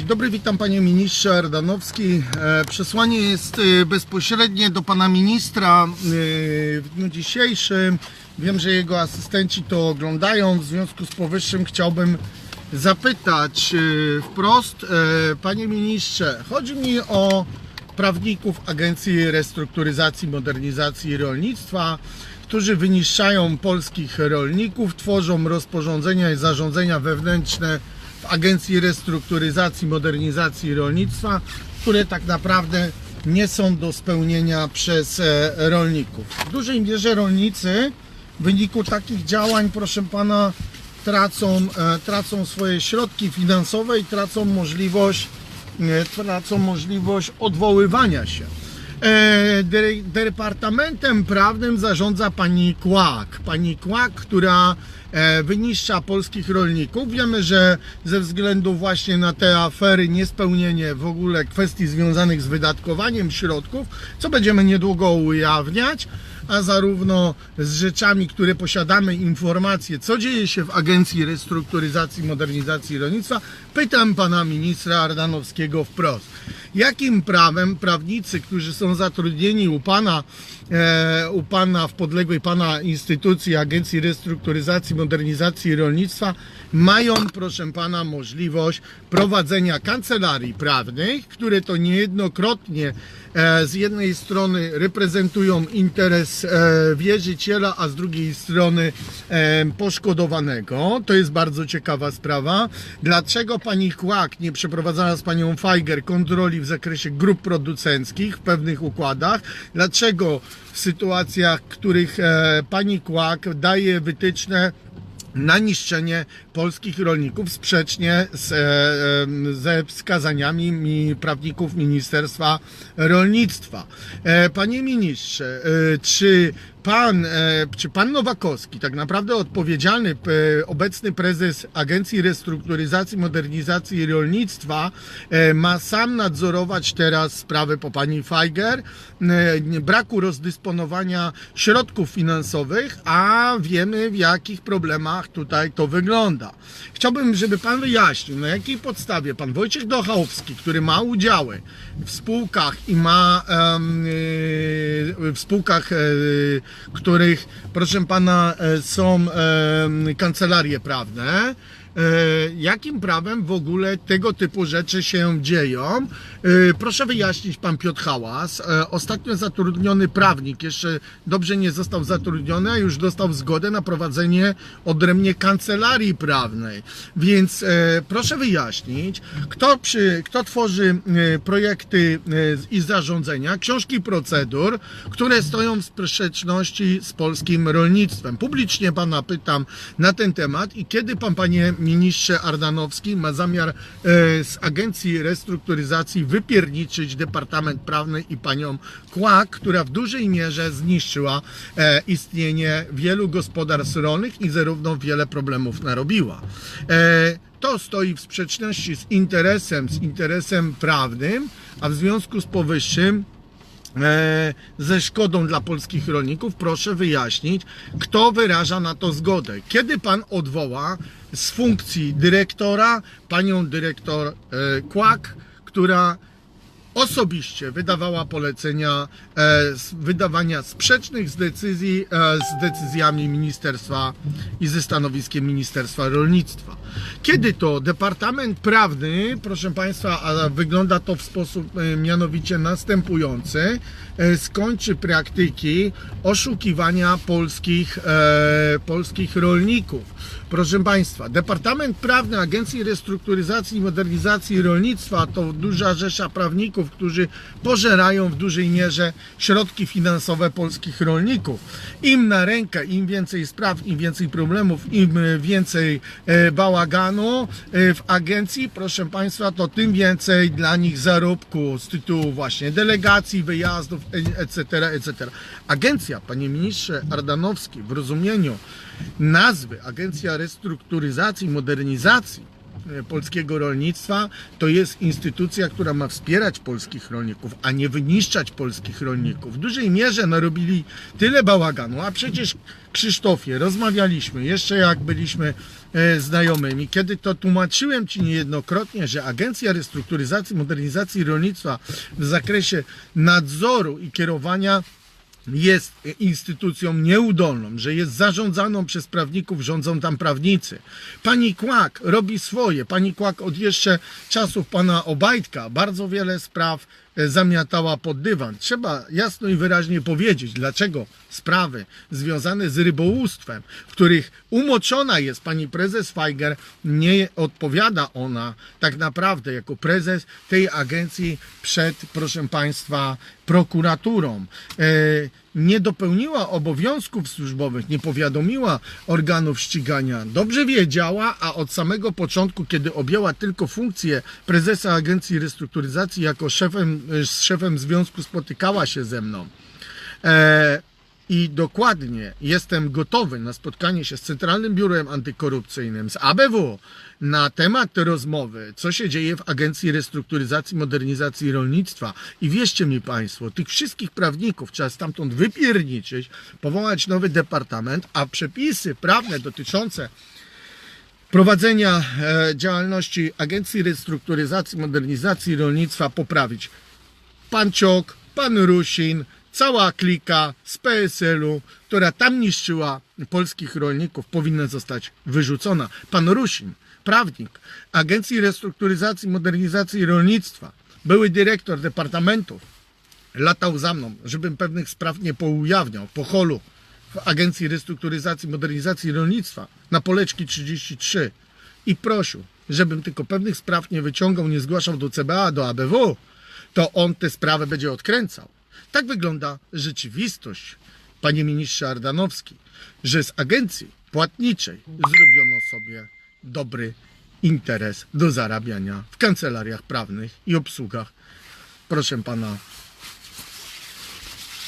Dzień dobry, witam panie ministrze Ardanowski. E, Przesłanie jest e, bezpośrednie do pana ministra e, w dniu dzisiejszym. Wiem, że jego asystenci to oglądają. W związku z powyższym chciałbym zapytać wprost, panie ministrze, chodzi mi o prawników Agencji Restrukturyzacji, Modernizacji i Rolnictwa, którzy wyniszczają polskich rolników, tworzą rozporządzenia i zarządzenia wewnętrzne w Agencji Restrukturyzacji, Modernizacji Rolnictwa, które tak naprawdę nie są do spełnienia przez e, rolników. W dużej mierze rolnicy w wyniku takich działań, proszę pana, tracą, e, tracą swoje środki finansowe i tracą możliwość, e, tracą możliwość odwoływania się. E, Departamentem prawnym zarządza pani Kłak. Pani Kłak, która e, wyniszcza polskich rolników. Wiemy, że ze względu właśnie na te afery, niespełnienie w ogóle kwestii związanych z wydatkowaniem środków, co będziemy niedługo ujawniać, a zarówno z rzeczami, które posiadamy, informacje, co dzieje się w Agencji Restrukturyzacji, Modernizacji i Rolnictwa, pytam pana ministra Ardanowskiego wprost. Jakim prawem prawnicy, którzy są zatrudnieni u pana, e, u pana w podległej pana instytucji Agencji Restrukturyzacji, Modernizacji i Rolnictwa, mają, proszę pana, możliwość prowadzenia kancelarii prawnych, które to niejednokrotnie z jednej strony reprezentują interes e, wierzyciela, a z drugiej strony e, poszkodowanego. To jest bardzo ciekawa sprawa. Dlaczego pani Kłak nie przeprowadzała z panią Feiger kontroli w zakresie grup producenckich w pewnych układach? Dlaczego w sytuacjach, w których e, pani Kłak daje wytyczne na niszczenie polskich rolników sprzecznie z, e, em, ze wskazaniami mi, prawników Ministerstwa Rolnictwa. E, Panie ministrze, e, czy pan, e, czy pan Nowakowski, tak naprawdę odpowiedzialny, e, obecny prezes Agencji Restrukturyzacji, Modernizacji i Rolnictwa, e, ma sam nadzorować teraz sprawę po pani Feiger, braku rozdysponowania środków finansowych, a wiemy w jakich problemach tutaj to wygląda. Chciałbym, żeby pan wyjaśnił, na jakiej podstawie pan Wojciech Dochałowski, który ma udziały w spółkach i ma w spółkach, których, proszę pana, e, są em, kancelarie prawne, e, jakim prawem w ogóle tego typu rzeczy się dzieją. E, Proszę wyjaśnić pan Piotr Hałas, e, ostatnio zatrudniony prawnik, jeszcze dobrze nie został zatrudniony, a już dostał zgodę na prowadzenie odrębnie kancelarii prawnej. Więc e, proszę wyjaśnić, kto, przy, kto tworzy e, projekty e, i zarządzenia, książki procedur, które stoją w sprzeczności z polskim rolnictwem. Publicznie pana pytam na ten temat i kiedy pan, panie ministrze Ardanowski, ma zamiar e, z Agencji Restrukturyzacji wypierniczyć Departament Prawny i panią Kłak, która w dużej mierze zniszczyła e, istnienie wielu gospodarstw rolnych i zarówno wiele problemów narobiła. E, to stoi w sprzeczności z interesem, z interesem prawnym, a w związku z powyższym ze szkodą dla polskich rolników, proszę wyjaśnić, kto wyraża na to zgodę. Kiedy pan odwoła z funkcji dyrektora panią dyrektor e, Kłak, która osobiście wydawała polecenia e, wydawania sprzecznych z decyzji e, z decyzjami ministerstwa i ze stanowiskiem Ministerstwa Rolnictwa. Kiedy to Departament Prawny, proszę Państwa, a wygląda to w sposób e, mianowicie następujący, skończy praktyki oszukiwania polskich, polskich rolników. Proszę Państwa, Departament Prawny Agencji Restrukturyzacji i Modernizacji Rolnictwa to duża rzesza prawników, którzy pożerają w dużej mierze środki finansowe polskich rolników. Im na rękę, im więcej spraw, im więcej problemów, im więcej e, bałaganu e, w agencji, proszę Państwa, to tym więcej dla nich zarobku z tytułu właśnie delegacji, wyjazdów, etc., etc. Agencja, panie ministrze Ardanowski, w rozumieniu nazwy Agencja Restrukturyzacji i Modernizacji polskiego rolnictwa to jest instytucja, która ma wspierać polskich rolników, a nie wyniszczać polskich rolników. W dużej mierze narobili tyle bałaganu, a przecież Krzysztofie, rozmawialiśmy jeszcze jak byliśmy e, znajomymi, kiedy to tłumaczyłem Ci niejednokrotnie, że Agencja Restrukturyzacji, Modernizacji Rolnictwa w zakresie nadzoru i kierowania jest instytucją nieudolną, że jest zarządzaną przez prawników, rządzą tam prawnicy. Pani Kłak robi swoje. Pani Kłak od jeszcze czasów pana Obajtka bardzo wiele spraw e, zamiatała pod dywan. Trzeba jasno i wyraźnie powiedzieć, dlaczego sprawy związane z rybołówstwem, w których umoczona jest pani prezes Feiger, nie odpowiada ona tak naprawdę jako prezes tej agencji przed, proszę państwa, prokuraturą. E, nie dopełniła obowiązków służbowych, nie powiadomiła organów ścigania. Dobrze wiedziała, a od samego początku, kiedy objęła tylko funkcję prezesa Agencji Restrukturyzacji, jako szefem, z szefem związku spotykała się ze mną. E, i dokładnie jestem gotowy na spotkanie się z Centralnym Biurem Antykorupcyjnym, z ABW na temat rozmowy, co się dzieje w Agencji Restrukturyzacji Modernizacji Rolnictwa. I wierzcie mi Państwo, tych wszystkich prawników trzeba stamtąd wypierniczyć, powołać nowy departament, a przepisy prawne dotyczące prowadzenia e, działalności Agencji Restrukturyzacji Modernizacji Rolnictwa poprawić pan Ciok, pan Rusin, cała klika z PSL-u, która tam niszczyła polskich rolników, powinna zostać wyrzucona. Pan Rusin, prawnik Agencji Restrukturyzacji i Modernizacji Rolnictwa, były dyrektor departamentów, latał za mną, żebym pewnych spraw nie poujawniał po holu w Agencji Restrukturyzacji i Modernizacji Rolnictwa na Poleczki 33 i prosił, żebym tylko pewnych spraw nie wyciągał, nie zgłaszał do CBA, do ABW, to on tę sprawę będzie odkręcał. Tak wygląda rzeczywistość, panie ministrze Ardanowski, że z agencji płatniczej zrobiono sobie dobry interes do zarabiania w kancelariach prawnych i obsługach, proszę pana,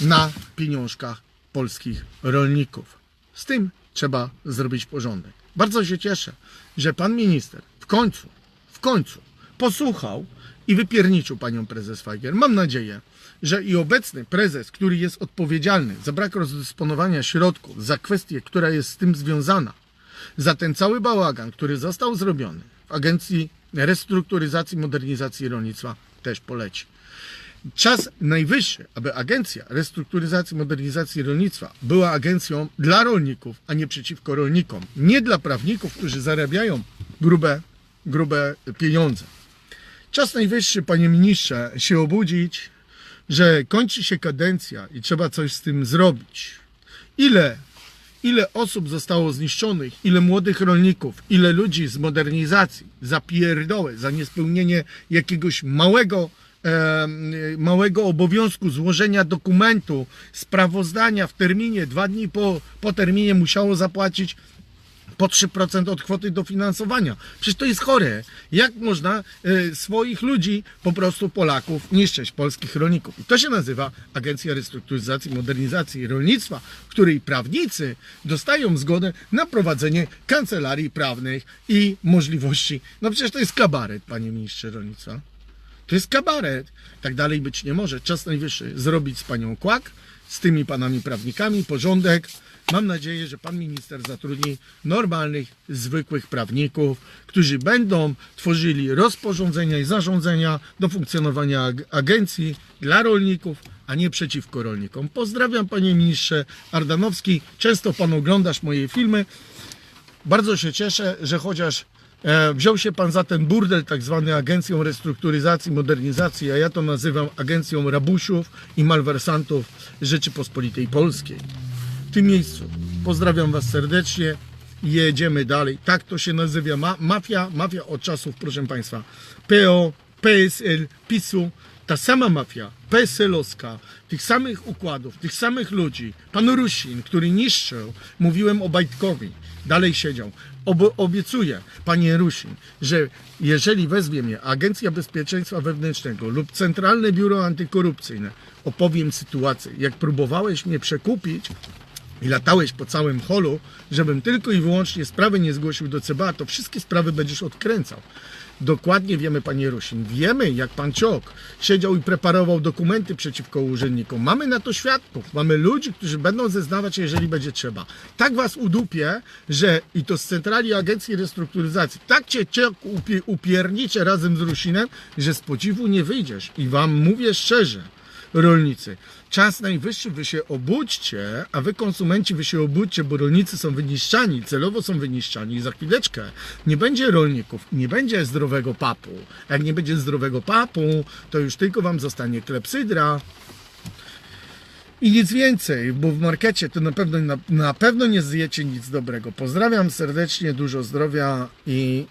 na pieniążkach polskich rolników. Z tym trzeba zrobić porządek. Bardzo się cieszę, że pan minister w końcu, w końcu posłuchał i wypierniczył panią prezes Feiger. Mam nadzieję, że i obecny prezes, który jest odpowiedzialny za brak rozdysponowania środków, za kwestię, która jest z tym związana, za ten cały bałagan, który został zrobiony w Agencji Restrukturyzacji i Modernizacji Rolnictwa, też poleci. Czas najwyższy, aby Agencja Restrukturyzacji i Modernizacji Rolnictwa była agencją dla rolników, a nie przeciwko rolnikom. Nie dla prawników, którzy zarabiają grube, grube pieniądze. Czas najwyższy, panie ministrze, się obudzić, że kończy się kadencja i trzeba coś z tym zrobić. Ile, ile osób zostało zniszczonych, ile młodych rolników, ile ludzi z modernizacji za pierdołę, za niespełnienie jakiegoś małego, e, małego obowiązku złożenia dokumentu, sprawozdania w terminie, dwa dni po, po terminie musiało zapłacić po 3% od kwoty dofinansowania. Przecież to jest chore. Jak można e, swoich ludzi, po prostu Polaków, niszczyć, polskich rolników? I to się nazywa Agencja Restrukturyzacji i Modernizacji Rolnictwa, której prawnicy dostają zgodę na prowadzenie kancelarii prawnych i możliwości. No przecież to jest kabaret, panie ministrze rolnictwa. To jest kabaret. Tak dalej być nie może. Czas najwyższy zrobić z panią Kłak, z tymi panami prawnikami porządek. Mam nadzieję, że pan minister zatrudni normalnych, zwykłych prawników, którzy będą tworzyli rozporządzenia i zarządzenia do funkcjonowania ag- agencji dla rolników, a nie przeciwko rolnikom. Pozdrawiam panie ministrze Ardanowski. Często pan oglądasz moje filmy. Bardzo się cieszę, że chociaż e, wziął się pan za ten burdel, tak zwany Agencją Restrukturyzacji, Modernizacji, a ja to nazywam Agencją Rabusiów i Malwersantów Rzeczypospolitej Polskiej. Tym miejscu pozdrawiam was serdecznie. Jedziemy dalej. Tak to się nazywa ma mafia. Mafia od czasów, proszę państwa, PO, PSL, PiSu. Ta sama mafia, PSL-owska, tych samych układów, tych samych ludzi. Pan Rusin, który niszczył, mówiłem o Bajtkowi, dalej siedział. Ob- obiecuję, panie Rusin, że jeżeli wezwie mnie Agencja Bezpieczeństwa Wewnętrznego lub Centralne Biuro Antykorupcyjne, opowiem sytuację, jak próbowałeś mnie przekupić, i latałeś po całym holu, żebym tylko i wyłącznie sprawy nie zgłosił do CBA, to wszystkie sprawy będziesz odkręcał. Dokładnie wiemy, panie Rusin, wiemy, jak pan Ciok siedział i preparował dokumenty przeciwko urzędnikom. Mamy na to świadków, mamy ludzi, którzy będą zeznawać, jeżeli będzie trzeba. Tak was udupie, że i to z centrali Agencji Restrukturyzacji, tak cię Ciok upie, upiernicze razem z Rusinem, że z podziwu nie wyjdziesz. I wam mówię szczerze, rolnicy. Czas najwyższy, wy się obudźcie, a wy konsumenci, wy się obudźcie, bo rolnicy są wyniszczani, celowo są wyniszczani i za chwileczkę nie będzie rolników, nie będzie zdrowego papu. Jak nie będzie zdrowego papu, to już tylko wam zostanie klepsydra i nic więcej, bo w markecie to na pewno, na, na pewno nie zjecie nic dobrego. Pozdrawiam serdecznie, dużo zdrowia i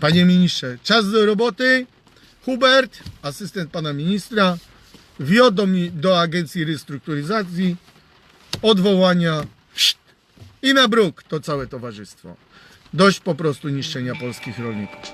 panie ministrze, czas do roboty. Hubert, asystent pana ministra, wiodą mi do agencji restrukturyzacji, odwołania i na bruk to całe towarzystwo. Dość po prostu niszczenia polskich rolników.